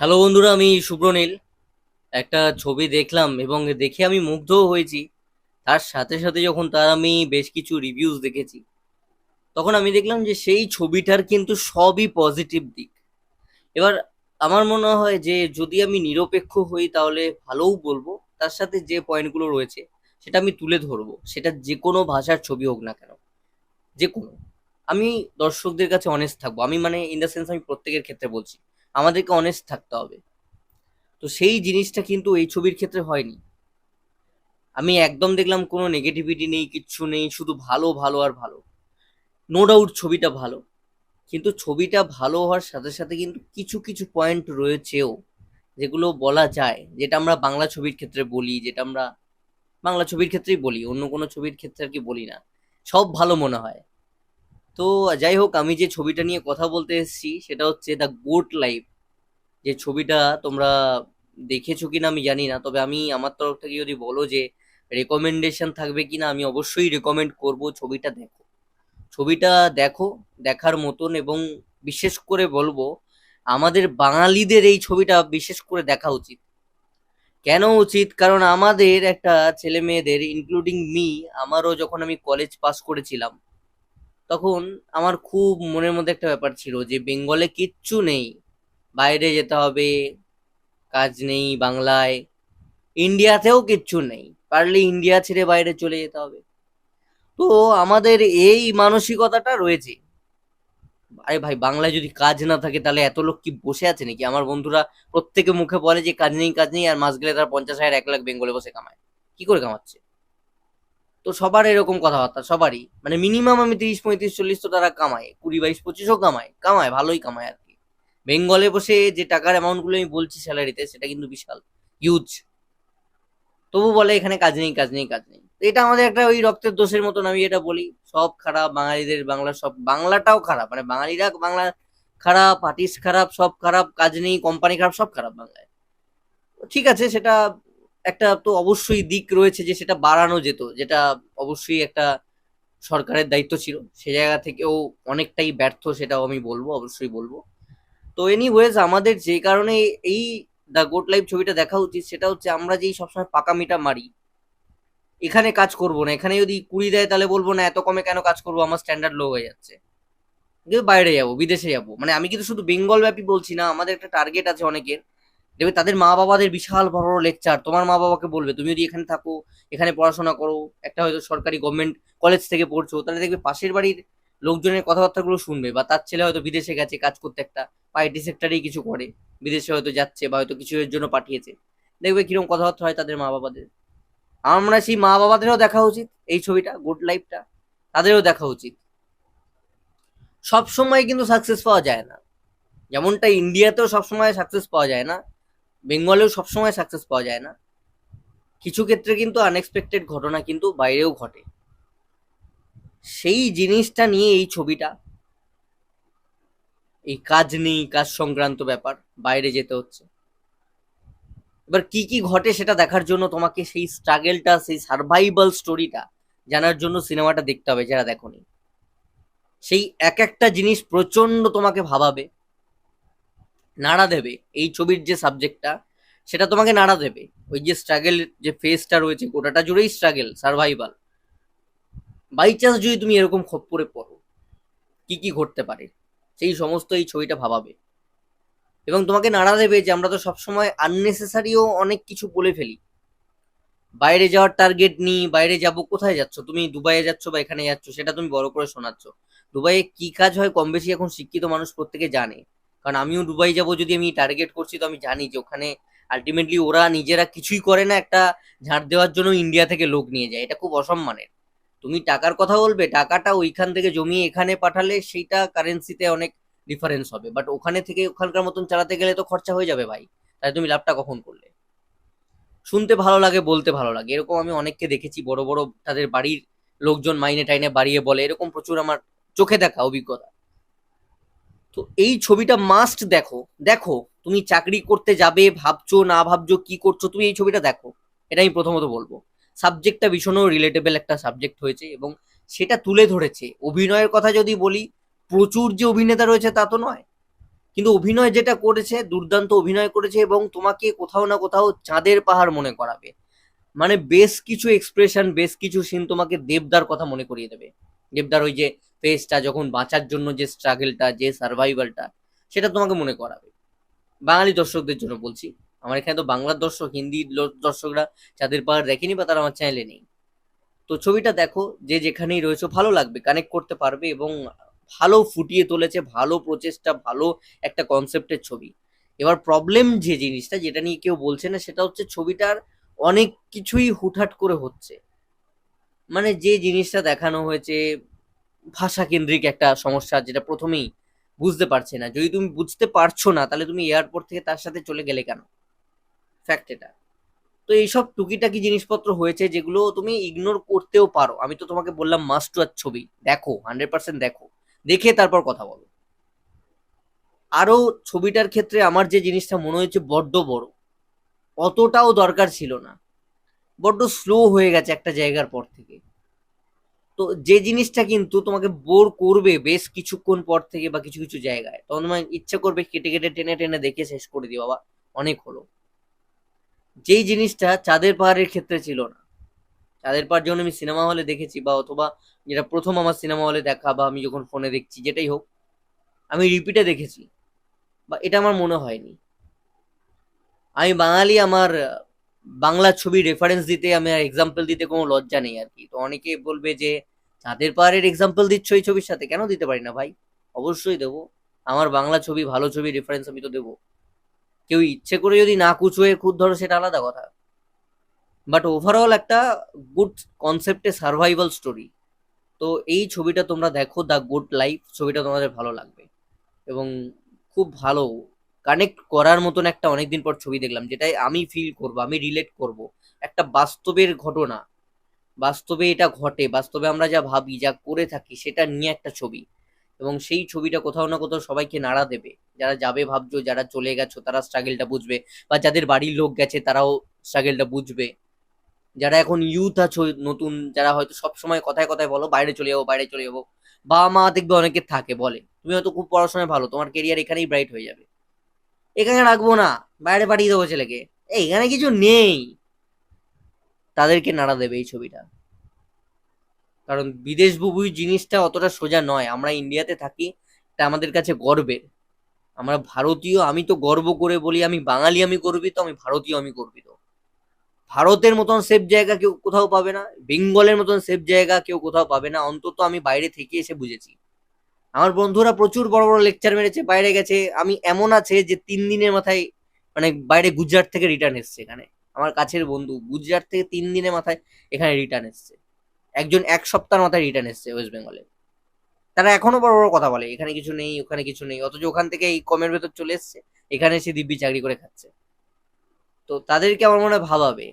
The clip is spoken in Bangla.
হ্যালো বন্ধুরা, আমি সুব্রনীল একটা ছবি দেখলাম এবং দেখে আমি মুগ্ধও হয়েছি। তার সাথে সাথে যখন তার আমি বেশ কিছু রিভিউজ দেখেছি, তখন আমি দেখলাম যে সেই ছবিটার কিন্তু সবই পজিটিভ দিক। এবার আমার মনে হয় যে যদি আমি নিরপেক্ষ হই, তাহলে ভালোও বলব। তার সাথে যে পয়েন্টগুলো রয়েছে, সেটা আমি তুলে ধরবো। সেটা যে কোনো ভাষার ছবি হোক না কেন, যে কোনো। আমি দর্শকদের কাছে অনেস্ট থাকব। আমি মানে ইন দ্য সেন্স আমি প্রত্যেকের ক্ষেত্রে বলছি। আমাদেরকে অনেস্ট থাকতে হবে। তো সেই জিনিসটা কিন্তু এই ছবির ক্ষেত্রে হয়নি। আমি একদম দেখলাম কোনো নেগেটিভিটি নেই, কিচ্ছু নেই, শুধু ভালো ভালো আর ভালো। নো ডাউট ছবিটা ভালো। কিন্তু ছবিটা ভালো হওয়ার সাথে সাথে কিন্তু কিছু কিছু পয়েন্ট রয়েছেও, যেগুলো বলা যায়, যেটা আমরা বাংলা ছবির ক্ষেত্রে বলি, যেটা আমরা বাংলা ছবির ক্ষেত্রেই বলি, অন্য কোনো ছবির ক্ষেত্রে আর কি বলি না। সব ভালো মনে হয়। তো যাই হোক, আমি যে ছবিটা নিয়ে কথা বলতে এসেছি, সেটা হচ্ছে দ্য গোট লাইফ যে ছবিটা তোমরা দেখেছ কিনা আমি জানি না, তবে আমি আমার তরফ থেকে যদি বলো যে রেকমেন্ডেশন থাকবে কিনা, আমি অবশ্যই রেকমেন্ড করব ছবিটা দেখো। ছবিটা দেখো, দেখার মতন এবং বিশেষ করে বলব, আমাদের বাঙালিদের এই ছবিটা বিশেষ করে দেখা উচিত। কেন উচিত? কারণ আমাদের একটা ছেলে মেয়েদের ইনক্লুডিং মি আমারও যখন আমি কলেজ পাস করেছিলাম তখন আমার খুব মনের মধ্যে একটা ব্যাপার ছিল যে বেঙ্গলে কিচ্ছু নেই। বাইরে যেতে হবে, কাজ নেই বাংলায়। ইন্ডিয়াতেও কিচ্ছু নেই। পারলে ইন্ডিয়া ছেড়ে বাইরে চলে যেতে হবে। তো আমাদের এই মানসিকতাটা রয়েছে। আরে ভাই, বাংলায় যদি কাজ না থাকে তাহলে এত লোক কি বসে আছে নাকি? আমার বন্ধুরা প্রত্যেকে মুখে বলে যে কাজ নেই কাজ নেই, আর মাস গেলে তার পঞ্চাশ হাজার, এক লাখ বেঙ্গলে বসে কামায়। কি করে কামাচ্ছে? তো সবার এরকম কথাবার্তা, সবারই। মানে মিনিমাম আমি তিরিশ, পঁয়ত্রিশ, চল্লিশ তো তারা কামায়। কুড়ি, বাইশ, পঁচিশও কামায়। কামায়, ভালোই কামায় আর কি। বেঙ্গলে বসে যে টাকার অ্যামাউন্টগুলো আমি বলছি স্যালারিতে সেটা কিন্তু বিশাল। হিউজ তবু বলে এখানে কাজ নেই কাজ নেই কাজ নেই। এটা আমাদের একটা ওই রক্তের দোষের মতন আমি এটা বলি। সব খারাপ, বাঙালিদের বাংলা সব, বাংলাটাও খারাপ। মানে বাঙালিরা বাংলা খারাপ আর্টিস্ট খারাপ, সব খারাপ, কাজ নেই কোম্পানি খারাপ, সব খারাপ বাংলায়। ঠিক আছে, সেটা একটা তো অবশ্যই দিক রয়েছে যে সেটা বাড়ানো যেত, যেটা অবশ্যই একটা সরকারের দায়িত্ব ছিল। সে জায়গা থেকেও অনেকটাই ব্যর্থ সেটাও আমি বলব, অবশ্যই বলব। তো এনিওয়েজ আমাদের যে কারণে এই দ্য গোট লাইফ ছবিটা দেখা উচিত সেটা হচ্ছে আমরা যেই সবসময় পাকামিটা মারি, এখানে কাজ করব না। এখানে যদি কুড়ি দেয় তাহলে বলব না, এত কমে কেন কাজ করব? আমার স্ট্যান্ডার্ড লো হয়ে যাচ্ছে। বাইরে যাব, বিদেশে যাব। মানে আমি কিন্তু শুধু বেঙ্গল ব্যাপী বলছি না, আমাদের একটা টার্গেট আছে অনেকের। দেখবে তাদের মা বাবাদের বিশাল বড় লেকচার তোমার মা বাবাকে বলবে, তুমি যদি এখানে থাকো, এখানে পড়াশোনা করো, একটা হয়তো সরকারি গভর্নমেন্ট কলেজ থেকে পড়ছো, তাহলে দেখবে পাশের বাড়ির লোকজনের কথাবার্তাগুলো শুনবে বা তার ছেলে হয়তো বিদেশে গেছে কাজ করতে একটা, বা আইটি সেক্টরেই কিছু করে, বিদেশে হয়তো যাচ্ছে বা হয়তো কিছু এর জন্য পাঠিয়েছে। দেখবে কীরকম কথাবার্তা হয় তাদের মা বাবাদের আমরা সেই মা বাবাদেরও দেখা উচিত এই ছবিটা গুড লাইফটা তাদেরও দেখা উচিত। সব সময় কিন্তু সাকসেস পাওয়া যায় না। যেমনটা ইন্ডিয়াতেও সবসময় সাকসেস পাওয়া যায় না। বেঙ্গলেও সবসময় সাকসেস পাওয়া যায় না। কিছু ক্ষেত্রে কিন্তু আনএক্সপেক্টেড ঘটনা কিন্তু বাইরেও ঘটে। সেই জিনিসটা নিয়ে এই ছবিটা, এই কাজ নেই কাজ সংক্রান্ত ব্যাপার বাইরে যেতে হচ্ছে। এবার কি কি ঘটে সেটা দেখার জন্য তোমাকে সেই স্ট্রাগেলটা সেই সার্ভাইভাল স্টোরিটা জানার জন্য সিনেমাটা দেখতে হবে যারা দেখোনি। সেই এক একটা জিনিস প্রচণ্ড তোমাকে ভাবাবে। নাড়া দেবে, এই ছবির যে সাবজেক্টটা সেটা তোমাকে নাড়া দেবে। ওই যে স্ট্রাগেল যে ফেসটা রয়েছে, গোটাটা জুড়েই স্ট্রাগেল সার্ভাইভাল বাই চান্স যদি তুমি এরকম খপ্পরে পড়ো, কি কি ঘটতে পারে? সেই সমস্ত এই ছবিটা ভাবাবে। এবং তোমাকে নাড়া দেবে যে আমরা তো সবসময় আননেসেসারিও অনেক কিছু বলে ফেলি। বাইরে যাওয়ার টার্গেট নিই, বাইরে যাব, কোথায় যাচ্ছ? তুমি দুবাইয়ে যাচ্ছ বা এখানে যাচ্ছ, সেটা তুমি বড় করে শোনাচ্ছ। দুবাইয়ে কি কাজ হয় কম বেশি এখন শিক্ষিত মানুষ প্রত্যেকে জানে। কারণ আমিও দুবাই যাব যদি আমি টার্গেট করছি, তো আমি জানি যে ওখানে আলটিমেটলি ওরা নিজেরা কিছুই করে না, একটা ঝাড় দেওয়ার জন্য ইন্ডিয়া থেকে লোক নিয়ে যায়। এটা খুব অসম্মানের। তুমি টাকার কথা বলবে, টাকাটা ওইখান থেকে জমিয়ে এখানে পাঠালে সেইটা কারেন্সিতে অনেক ডিফারেন্স হবে। বাট ওখানে থেকে ওখানকার মতন চালাতে গেলে তো খরচা হয়ে যাবে ভাই। তাই তুমি লাভটা কখন করলে? শুনতে ভালো লাগে, বলতে ভালো লাগে। এরকম আমি অনেককে দেখেছি, বড় বড় তাদের বাড়ির লোকজন মাইনে টাইনে বাড়িয়ে বলে। এরকম প্রচুর আমার চোখে দেখা অভিজ্ঞতা। তো এই ছবিটা মাস্ট দেখো। দেখো, তুমি চাকরি করতে যাবে, ভাবছ, না ভাবছ, কি করছ, তুমি এই ছবিটা দেখো। এটা আমি প্রথমত বলব। সাবজেক্টটা ভীষণও রিলেটেবল একটা সাবজেক্ট হয়েছে এবং সেটা তুলে ধরেছে। অভিনয়ের কথা যদি বলি, প্রচুর যে অভিনেতা রয়েছে তা তো নয়। কিন্তু অভিনয় যেটা করেছে, দুর্দান্ত অভিনয় করেছে এবং তোমাকে কোথাও না কোথাও চাঁদের পাহাড় মনে করাবে। মানে বেশ কিছু এক্সপ্রেশন বেশ কিছু সিন তোমাকে দেবদার কথা মনে করিয়ে দেবে। দেবদার ওই যে ফেসটা যখন বাঁচার জন্য যে স্ট্রাগলটা যে সার্ভাইভালটা সেটা তোমাকে মনে করাবে। বাঙালি দর্শকদের জন্য বলছি। আমার এখানে তো বাংলার দর্শক, হিন্দি দর্শকরা চাঁদের পাহাড় দেখেনি বা তারা আমার চ্যানেলে নেই। তো ছবিটা দেখো, যে যেখানেই রয়েছে, ভালো লাগবে কানেক্ট করতে পারবে এবং ভালো ফুটিয়ে তুলেছে, ভালো প্রচেষ্টা, ভালো একটা কনসেপ্টের ছবি। এবার প্রবলেম যে জিনিসটা, যেটা নিয়ে কেউ বলছে না, সেটা হচ্ছে ছবিটার অনেক কিছুই হুটহাট করে হচ্ছে। মানে যে জিনিসটা দেখানো হয়েছে ভাষা কেন্দ্রিক একটা সমস্যা যেটা প্রথমেই বুঝতে পারছে না। যদি তুমি বুঝতে পারছ না, তাহলে তুমি এয়ারপোর্ট থেকে তার সাথে চলে গেলে কেন? ফ্যাক্ট এটা। তো এইসব টুকিটাকি জিনিসপত্র হয়েছে যেগুলো তুমি ইগনোর করতেও পারো। আমি তো তোমাকে বললাম মাস্ট ওয়াচ ছবি। দেখো হান্ড্রেড পার্সেন্ট দেখো। দেখে তারপর কথা বলো। আরও ছবিটার ক্ষেত্রে আমার যে জিনিসটা মনে হয়েছে বড্ড বড়, অতটাও দরকার ছিল না। বড্ড স্লো হয়ে গেছে একটা জায়গার পর থেকে। তো যে জিনিসটা কিন্তু তোমাকে বোর করবে বেশ কিছুক্ষণ পর থেকে বা কিছু কিছু জায়গায়, তখন তোমার ইচ্ছে করবে কেটে কেটে টেনে টেনে দেখে শেষ করে দিও বাবা, অনেক হলো। যেই জিনিসটা চাঁদের পাহাড়ের ক্ষেত্রে ছিল না। চাঁদের পাহাড় যখন আমি সিনেমা হলে দেখেছি বা অথবা যেটা প্রথম আমার সিনেমা হলে দেখা বা আমি যখন ফোনে দেখছি, যেটাই হোক, আমি রিপিটে দেখেছি, বা এটা আমার মনে হয়নি। আমি বাঙালি, আমার বাংলা ছবি রেফারেন্স দিতে, আমি এক্সাম্পল দিতে কোনো লজ্জা নেই আর কি। তো অনেকে বলবে যে চাঁদের পাহাড়ের এক্সাম্পল দিচ্ছ এই ছবির সাথে, কেন দিতে পারি না ভাই? অবশ্যই দেবো। আমার বাংলা ছবি, ভালো ছবি রেফারেন্স আমি তো দেবো। কেউ ইচ্ছে করে যদি না কুচুয়ে খুদ ধরো, সেটা আলাদা কথা। বাট ওভারঅল একটা গুড কনসেপ্টে সার্ভাইভাল স্টোরি তো এই ছবিটা তোমরা দেখো দ্য গুড লাইফ ছবিটা তোমাদের ভালো লাগবে। এবং খুব ভালো কানেক্ট করার মতন একটা অনেকদিন পর ছবি দেখলাম, যেটাই আমি ফিল করব, আমি রিলেট করব। একটা বাস্তবের ঘটনা বাস্তবে এটা ঘটে, বাস্তবে আমরা যা ভাবি, যা করে থাকি, সেটা নিয়ে একটা ছবি। এবং সেই ছবিটা কোথাও না কোথাও সবাইকে নাড়া দেবে। যারা যাবে ভাবছ, যারা চলে গেছো, তারা স্ট্রাগেলটা বুঝবে। বা যাদের বাড়ির লোক গেছে, তারাও স্ট্রাগলটা বুঝবে। যারা এখন ইউথ আছো, নতুন, যারা হয়তো সব সময় কথায় কথায় বলো, বাইরে চলে যাব, বাইরে চলে যাব। বাবা মা দেখবে অনেকে থাকে, বলে, তুমি হয়তো খুব পড়াশোনায় ভালো, তোমার কেরিয়ার এখানেই ব্রাইট হয়ে যাবে। এখানে রাখব না, বাইরে পাঠিয়ে দেবো ছেলেকে। এই, এখানে কিছু নেই। তাদেরকে নাড়া দেবে এই ছবিটা। কারণ বিদেশ বুবুই জিনিসটা অতটা সোজা নয়। আমরা ইন্ডিয়াতে থাকি, এটা আমাদের কাছে গর্বের। আমরা ভারতীয়, আমি তো গর্ব করে বলি, আমি বাঙালি আমি গর্বিত, আমি ভারতীয় আমি গর্বিত। ভারতের মতন সেফ জায়গা কেউ কোথাও পাবে না, বেঙ্গলের মতন সেফ জায়গা কেউ কোথাও পাবে না, অন্তত আমি বাইরে থেকে এসে বুঝেছি। আমার বন্ধুরা প্রচুর বড় বড় লেকচার মেরেছে, বাইরে গেছে, আমি এমন আছে যে তিন দিনের মাথায় মানে বাইরে গুজরাট থেকে রিটার্ন এসছে এখানে। আমার কাছের বন্ধু, গুজরাট থেকে তিন দিনের মাথায় এখানে রিটার্ন এসছে। একজন এক সপ্তাহের মাথায় রিটার্ন এসছে ওয়েস্ট বেঙ্গলে তারা এখনও বড় বড় কথা বলে, এখানে কিছু নেই, ওখানে কিছু নেই, অথচ ওখান থেকে এই কমের ভেতর চলে এসছে, এখানে এসে দিব্যি চাকরি করে খাচ্ছে। তো তাদেরকে আমার মনে হয় ভাবাবে।